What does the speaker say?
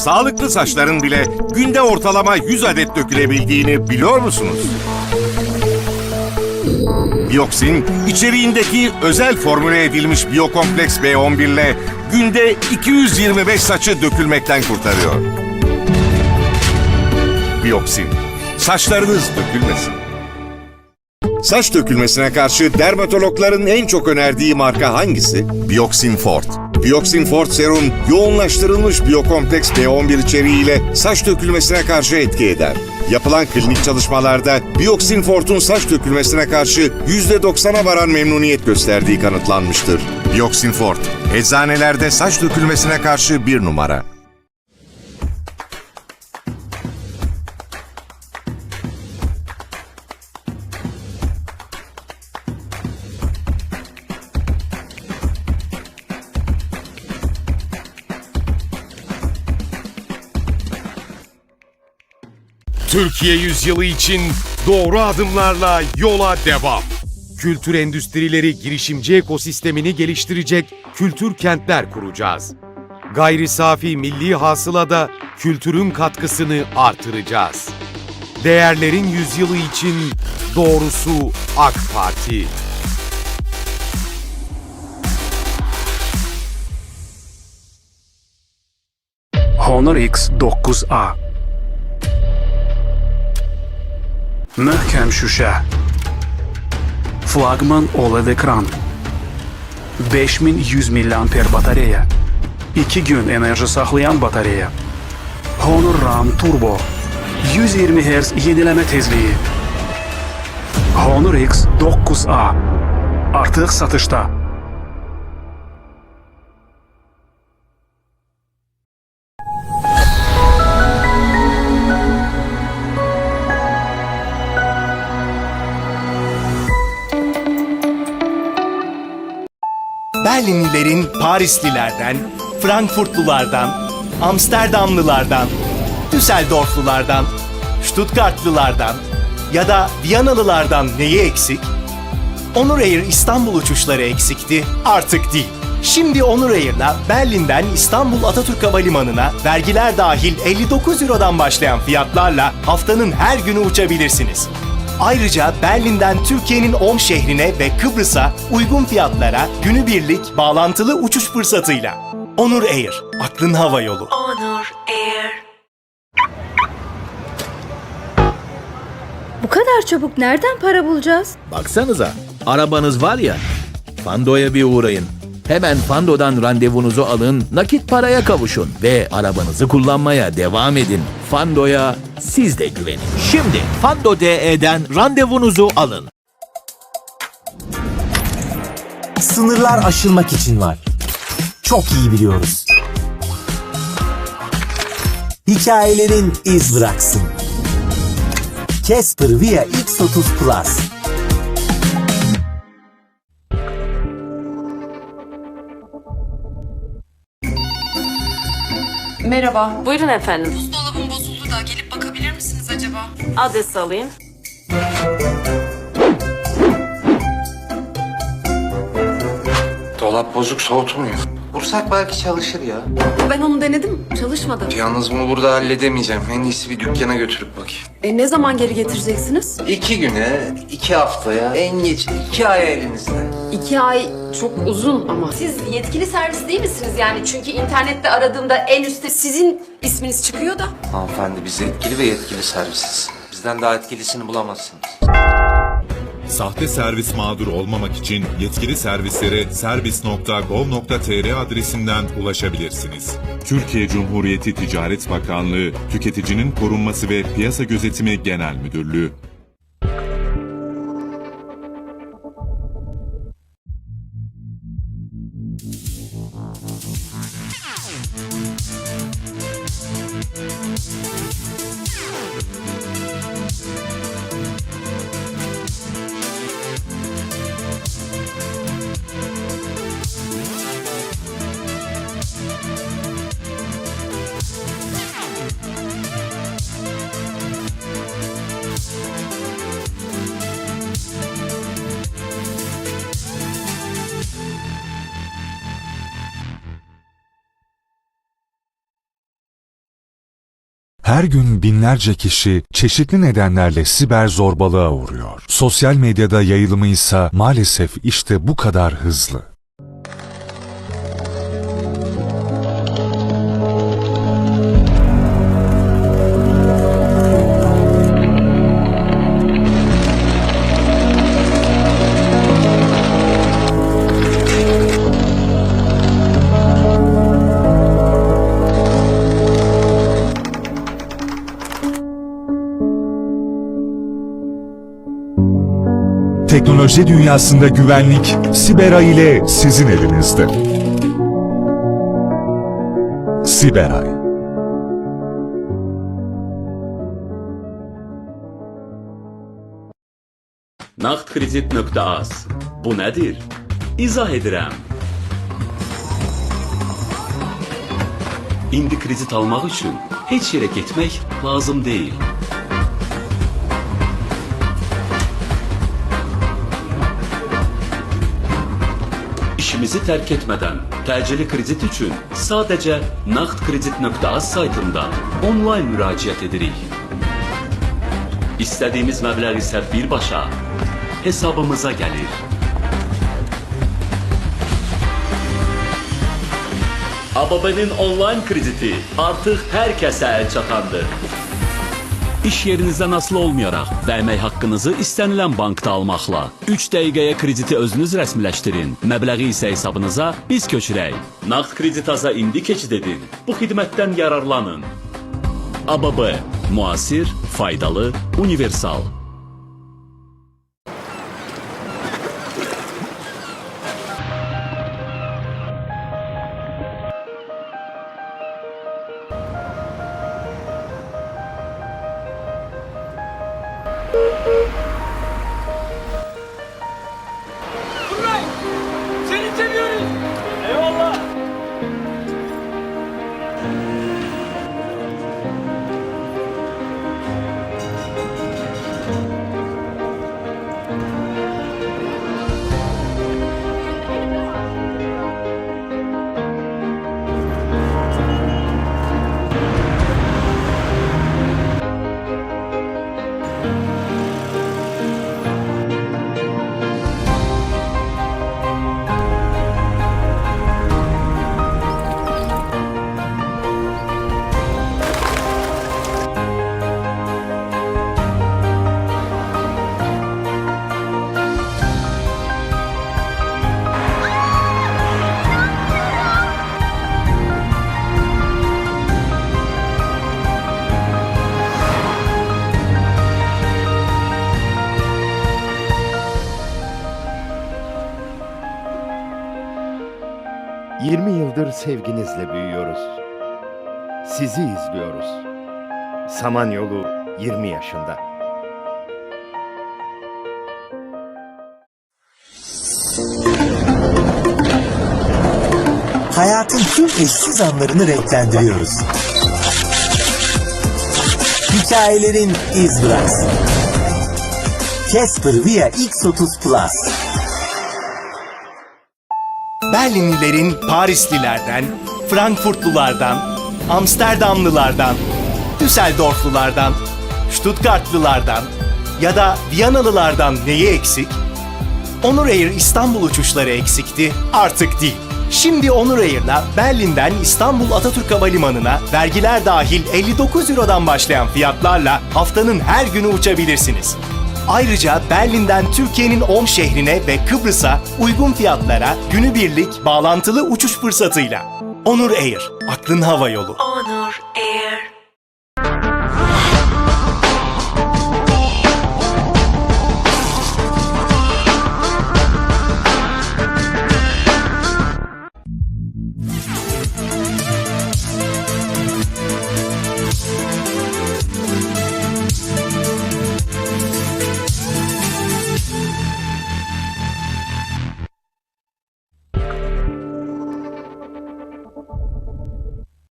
sağlıklı saçların bile günde ortalama 100 adet dökülebildiğini biliyor musunuz? Biyoksin, içeriğindeki özel formüle edilmiş biyokompleks B11 ile günde 225 saçı dökülmekten kurtarıyor. Biyoksin, saçlarınız dökülmesin. Saç dökülmesine karşı dermatologların en çok önerdiği marka hangisi? Bioxin Fort. Bioxin Fort serum yoğunlaştırılmış biyokompleks B11 içeriğiyle saç dökülmesine karşı etki eder. Yapılan klinik çalışmalarda Bioxin Fort'un saç dökülmesine karşı %90'a varan memnuniyet gösterdiği kanıtlanmıştır. Bioxin Fort, eczanelerde saç dökülmesine karşı bir numara. Türkiye yüzyılı için doğru adımlarla yola devam. Kültür endüstrileri girişimci ekosistemini geliştirecek kültür kentler kuracağız. Gayri safi milli hasılada kültürün katkısını artıracağız. Değerlerin yüzyılı için doğrusu AK Parti. Honor X9A Möhkem şüşe Flagman OLED ekran. 5100 mAh batareya 2 gün enerji saklayan batareya Honor RAM Turbo. 120 Hz yenileme tezliği Honor X9A Artık satışta. Berlinlilerin Parislilerden, Frankfurtlulardan, Amsterdamlılardan, Düsseldorflulardan, Stuttgartlılardan ya da Viyanalılardan neyi eksik? Onur Air İstanbul uçuşları eksikti, artık değil. Şimdi Onur Air'la Berlin'den İstanbul Atatürk Havalimanı'na vergiler dahil 59 Euro'dan başlayan fiyatlarla haftanın her günü uçabilirsiniz. Ayrıca Berlin'den Türkiye'nin 10 şehrine ve Kıbrıs'a uygun fiyatlara günübirlik bağlantılı uçuş fırsatıyla. Onur Air, aklın hava yolu. Honor Air. Bu kadar çabuk nereden para bulacağız? Baksanıza, arabanız var ya, Fando'ya bir uğrayın. Hemen Fando'dan randevunuzu alın, nakit paraya kavuşun ve arabanızı kullanmaya devam edin. Fando'ya siz de güvenin. Şimdi Fando DE'den randevunuzu alın. Sınırlar aşılmak için var. Çok iyi biliyoruz. Hikayelerin iz bıraksın. Casper Via X30 Plus. Merhaba. Buyurun efendim. Buzdolabım bozuldu da gelip bakabilir misiniz acaba? Adres alayım. Dolap bozuk soğutmuyor. Vursak belki çalışır ya. Ben onu denedim. Çalışmadı. Yalnız bunu burada halledemeyeceğim. En iyisi bir dükkana götürüp bakayım. E, ne zaman geri getireceksiniz? İki güne, iki haftaya, en geç iki aya elinizde. İki ay çok uzun ama. Siz yetkili servis değil misiniz yani? Çünkü internette aradığımda en üstte Sizin isminiz çıkıyor da. Hanımefendi biz yetkili ve yetkili servisiz. Bizden daha etkilisini bulamazsınız. Sahte servis mağduru olmamak için yetkili servislere servis.gov.tr adresinden ulaşabilirsiniz. Türkiye Cumhuriyeti Ticaret Bakanlığı, Tüketicinin Korunması ve Piyasa Gözetimi Genel Müdürlüğü. Música Her gün binlerce kişi çeşitli nedenlerle siber zorbalığa uğruyor. Sosyal medyada yayılımı ise maalesef işte bu kadar hızlı. Teknoloji dünyasında güvenlik Siberay ile sizin elinizde. Siberay Naqdkredit.az Bu nədir? İzah edirəm. İndi kredit almaq üçün heç yerə getmək lazım deyil. İşimizi tərk etmədən təcili kredit üçün sadəcə naqdkredit.az saytından onlayn müraciət edirik. İstədiyimiz məbləğ isə birbaşa hesabımıza gəlir. ABB'nin onlayn krediti artıq hər kəsə çatandır. İş yerinizdən asılı olmayaraq və əmək haqqınızı istənilən bankda almaqla 3 dəqiqəyə krediti özünüz rəsmiləşdirin. Məbləği isə hesabınıza biz köçürək. Naqd kredit aza indi keçid edin. Bu xidmətdən yararlanın. ABB müasir, faydalı, universal. Yıldır sevginizle büyüyoruz. Sizi izliyoruz. Samanyolu 20 yaşında. Hayatın tüm eşsiz anlarını renklendiriyoruz. Hikayelerin iz bıraksın. Casper Via X30 Plus. Berlinlilerin Parislilerden, Frankfurtlulardan, Amsterdamlılardan, Düsseldorflulardan, Stuttgartlılardan ya da Viyanalılardan neyi eksik? Onur Air İstanbul uçuşları eksikti, artık değil. Şimdi Onur Air'la Berlin'den İstanbul Atatürk Havalimanı'na vergiler dahil 59 Euro'dan başlayan fiyatlarla haftanın her günü uçabilirsiniz. Ayrıca Berlin'den Türkiye'nin 10 şehrine ve Kıbrıs'a uygun fiyatlara günübirlik bağlantılı uçuş fırsatıyla. Onur Air, aklın hava yolu. Onur Air.